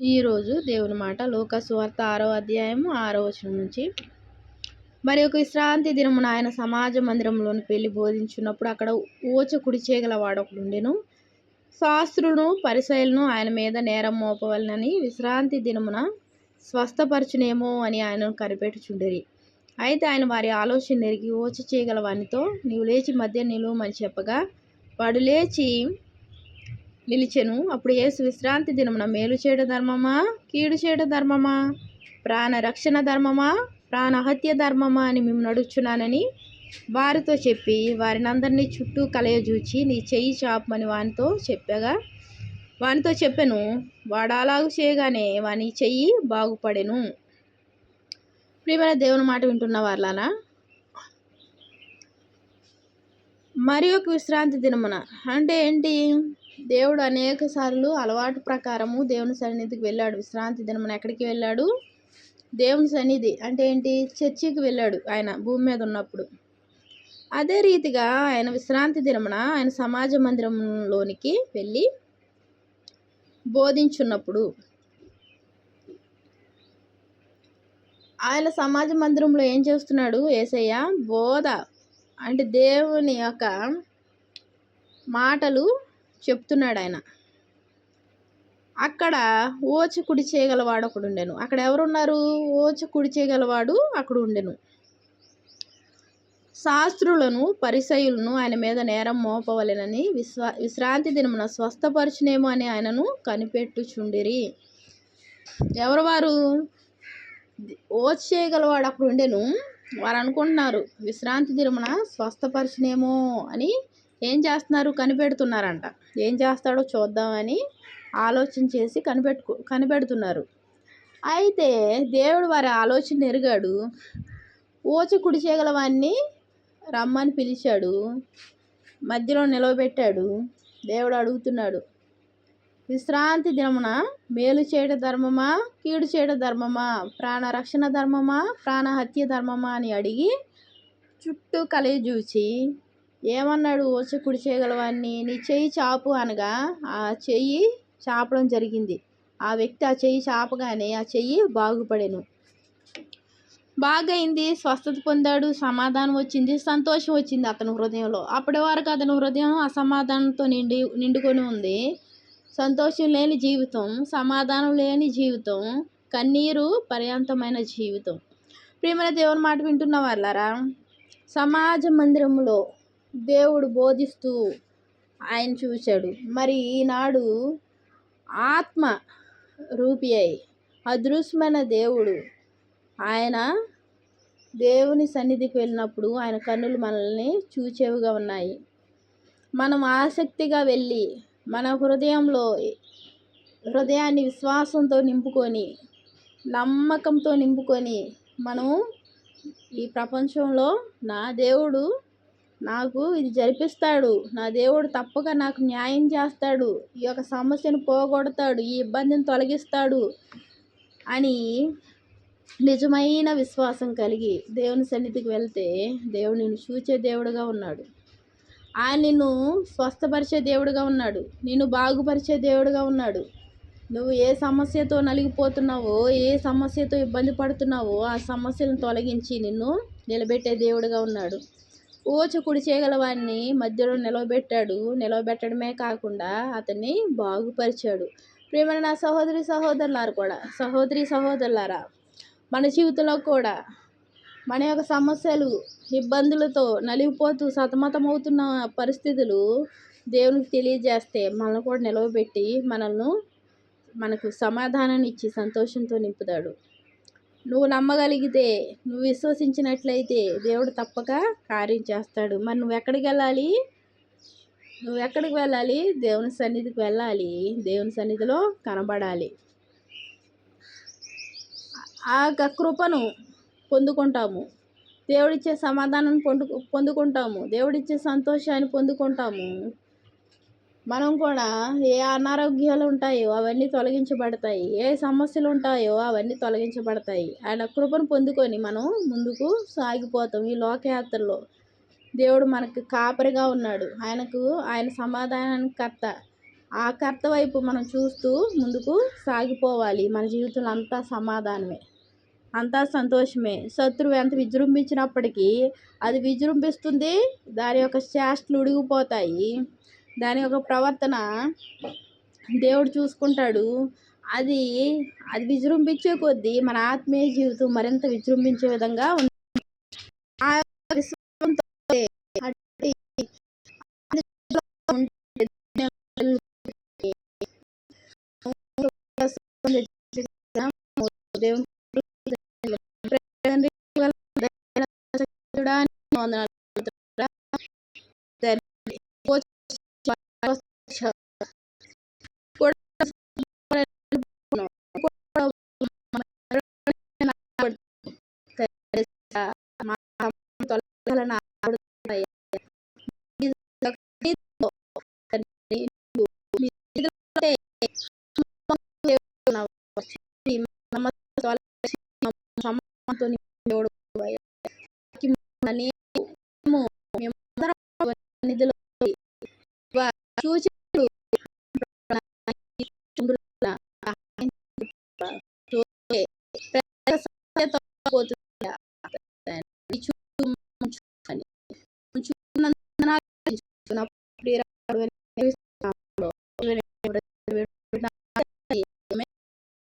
ఈరోజు దేవుని మాట లోకస్వార్త ఆరో అధ్యాయము ఆరో వచనం నుంచి. మరి ఒక విశ్రాంతి దినమున ఆయన సమాజ మందిరంలోని పెళ్ళి బోధించున్నప్పుడు అక్కడ ఊచ కుడి చేయగల వాడొకడు ఉండెను. శాస్త్రులను పరిశైలను ఆయన మీద నేరం మోపవలనని విశ్రాంతి దినమున స్వస్థపరచునేమో అని ఆయనను కనిపెట్టుచుండిరి. అయితే ఆయన వారి ఆలోచన నెరిగి ఊచ చేయగల వానితో నీవు లేచి మధ్య నిలువమని చెప్పగా వాడు లేచి నిలిచెను. అప్పుడు యేసు విశ్రాంతి దినమున మేలు చేయడ ధర్మమా? కీడు చేయడ ధర్మమా? ప్రాణ రక్షణ ధర్మమా? ప్రాణహత్య ధర్మమా అని మేము నడుచున్నానని వారితో చెప్పి వారిని అందరినీ చుట్టూ కలయజూచి నీ చెయ్యి చాపమని వానితో చెప్పగా వానితో చెప్పాను వాడాలాగు చేయగానే వాని చెయ్యి బాగుపడెను. ప్రియమైన దేవుని మాట వింటున్న వాళ్ళనా మరి ఒక విశ్రాంతి దినమున అంటే ఏంటి? దేవుడు అనేక సార్లు అలవాటు ప్రకారము దేవుని సన్నిధికి వెళ్ళాడు. విశ్రాంతి దినమున ఎక్కడికి వెళ్ళాడు? దేవుని సన్నిధి అంటే ఏంటి? చర్చికి వెళ్ళాడు ఆయన భూమి మీద ఉన్నప్పుడు. అదే రీతిగా ఆయన విశ్రాంతి దినమున ఆయన సమాజ మందిరంలోనికి వెళ్ళి బోధించున్నప్పుడు ఆయన సమాజ మందిరంలో ఏం చేస్తున్నాడు? ఏసయ్య బోధ అంటే దేవుని యొక్క మాటలు చెప్తున్నాడు ఆయన అక్కడ ఓచ కుడి చేయగలవాడు ఒకడు ఉండెను అక్కడ ఎవరున్నారు? ఓచ కుడి చేయగలవాడు అక్కడ ఉండెను శాస్త్రులను పరిసయులను ఆయన మీద నేరం మోపవలెనని విశ్వా విశ్రాంతి దినమున స్వస్థపరచునేమో అని ఆయనను కనిపెట్టుచుండిరి. ఎవరు వారు ఓచ చేయగలవాడు అక్కడ ఉండెను వారు అనుకుంటున్నారు విశ్రాంతి దినమున స్వస్థపరచునేమో అని ఏం చేస్తున్నారు? కనిపెడుతున్నారంట. ఏం చేస్తాడో చూద్దామని ఆలోచన చేసి కనిపెట్టుకు కనిపెడుతున్నారు. అయితే దేవుడు వారి ఆలోచన ఎరిగాడు. ఊచ కుడి చేయగలవాన్ని రమ్మని పిలిచాడు. మధ్యలో నిలవబెట్టాడు. దేవుడు అడుగుతున్నాడు. విశ్రాంతి దినమున మేలు చేయట ధర్మమా? కీడు చేయట ధర్మమా? ప్రాణ రక్షణ ధర్మమా? ప్రాణహత్య ధర్మమా? అని అడిగి చుట్టూ కలిగి చూచి ఏమన్నాడు? వచ్చి కుడి చేయగలవాన్ని? నీ చెయ్యి చాపు అనగా ఆ చెయ్యి చాపడం జరిగింది. ఆ వ్యక్తి ఆ చెయ్యి చాపగానే ఆ చెయ్యి బాగుపడెను. బాగైంది. స్వస్థత పొందాడు. సమాధానం వచ్చింది. సంతోషం వచ్చింది అతని హృదయంలో. అప్పటి వరకు అతని హృదయం అసమాధానంతో నిండి నిండుకొని ఉంది. సంతోషం లేని జీవితం సమాధానం లేని జీవితం కన్నీరు పర్యాంతమైన జీవితం. ప్రియమైన దేవుని మాట వింటున్న వాళ్ళారా సమాజ మందిరంలో దేవుడు బోధిస్తూ ఆయన చూశాడు. మరి ఈనాడు ఆత్మ రూపి అయి అదృశ్యమైన దేవుడు. ఆయన దేవుని సన్నిధికి వెళ్ళినప్పుడు ఆయన కన్నులు మనల్ని చూచేవిగా ఉన్నాయి. మనం ఆసక్తిగా వెళ్ళి మన హృదయంలో హృదయాన్ని విశ్వాసంతో నింపుకొని నమ్మకంతో నింపుకొని మనం ఈ ప్రపంచంలో నా దేవుడు నాకు ఇది జరిపిస్తాడు. నా దేవుడు తప్పక నాకు న్యాయం చేస్తాడు. ఈ యొక్క సమస్యను పోగొడతాడు. ఈ ఇబ్బందిని తొలగిస్తాడు అని నిజమైన విశ్వాసం కలిగి దేవుని సన్నిధికి వెళ్తే దేవుడు నిన్ను చూచే దేవుడుగా ఉన్నాడు. ఆయన నిన్ను స్వస్థపరిచే దేవుడుగా ఉన్నాడు. నిన్ను బాగుపరిచే దేవుడుగా ఉన్నాడు. నువ్వు ఏ సమస్యతో నలిగిపోతున్నావో ఏ సమస్యతో ఇబ్బంది పడుతున్నావో ఆ సమస్యలను తొలగించి నిన్ను నిలబెట్టే దేవుడుగా ఉన్నాడు. ఊచ కుడి చేయగలవాడిని మధ్యలో నిలవబెట్టాడు. నిలవబెట్టడమే కాకుండా అతన్ని బాగుపరిచాడు. ప్రేమైన నా సహోదరి సహోదరులారు కూడా సహోదరి సహోదరులారా మన జీవితంలో కూడా మన యొక్క సమస్యలు ఇబ్బందులతో నలిగిపోతూ సతమతమవుతున్న పరిస్థితులు దేవునికి తెలియజేస్తే మనల్ని కూడా నిలవబెట్టి మనల్ని మనకు సమాధానాన్ని ఇచ్చి సంతోషంతో నింపుతాడు. నువ్వు నమ్మగలిగితే నువ్వు విశ్వసించినట్లయితే దేవుడు తప్పక కార్యం చేస్తాడు. మరి నువ్వు ఎక్కడికి వెళ్ళాలి? నువ్వు ఎక్కడికి వెళ్ళాలి? దేవుని సన్నిధికి వెళ్ళాలి. దేవుని సన్నిధిలో కనబడాలి. ఆ కృపను పొందుకుంటాము. దేవుడిచ్చే సమాధానం పొందు పొందుకుంటాము. దేవుడిచ్చే సంతోషాన్ని పొందుకుంటాము. మనం కూడా ఏ అనారోగ్యాలు ఉంటాయో అవన్నీ తొలగించబడతాయి. ఏ సమస్యలు ఉంటాయో అవన్నీ తొలగించబడతాయి. ఆయన కృపను పొందుకొని మనం ముందుకు సాగిపోతాం ఈ లోకయాత్రలో. దేవుడు మనకు కాపరిగా ఉన్నాడు. ఆయనకు ఆయన సమాధానానికి కర్త. ఆ కర్త వైపు మనం చూస్తూ ముందుకు సాగిపోవాలి. మన జీవితంలో అంతా సమాధానమే. అంతా సంతోషమే. శత్రువు ఎంత విజృంభించినప్పటికీ అది విజృంభిస్తుంది. దాని యొక్క చేష్టలు ఉడిగిపోతాయి. దాని యొక్క ప్రవర్తన దేవుడు చూసుకుంటాడు. అది అది విజృంభించే కొద్దీ మన ఆత్మీయ జీవితం మరింత విజృంభించే విధంగా ఉంది. ఆ దేవుని దేవుడు నిధులు మేమందరం సన్నిధిలో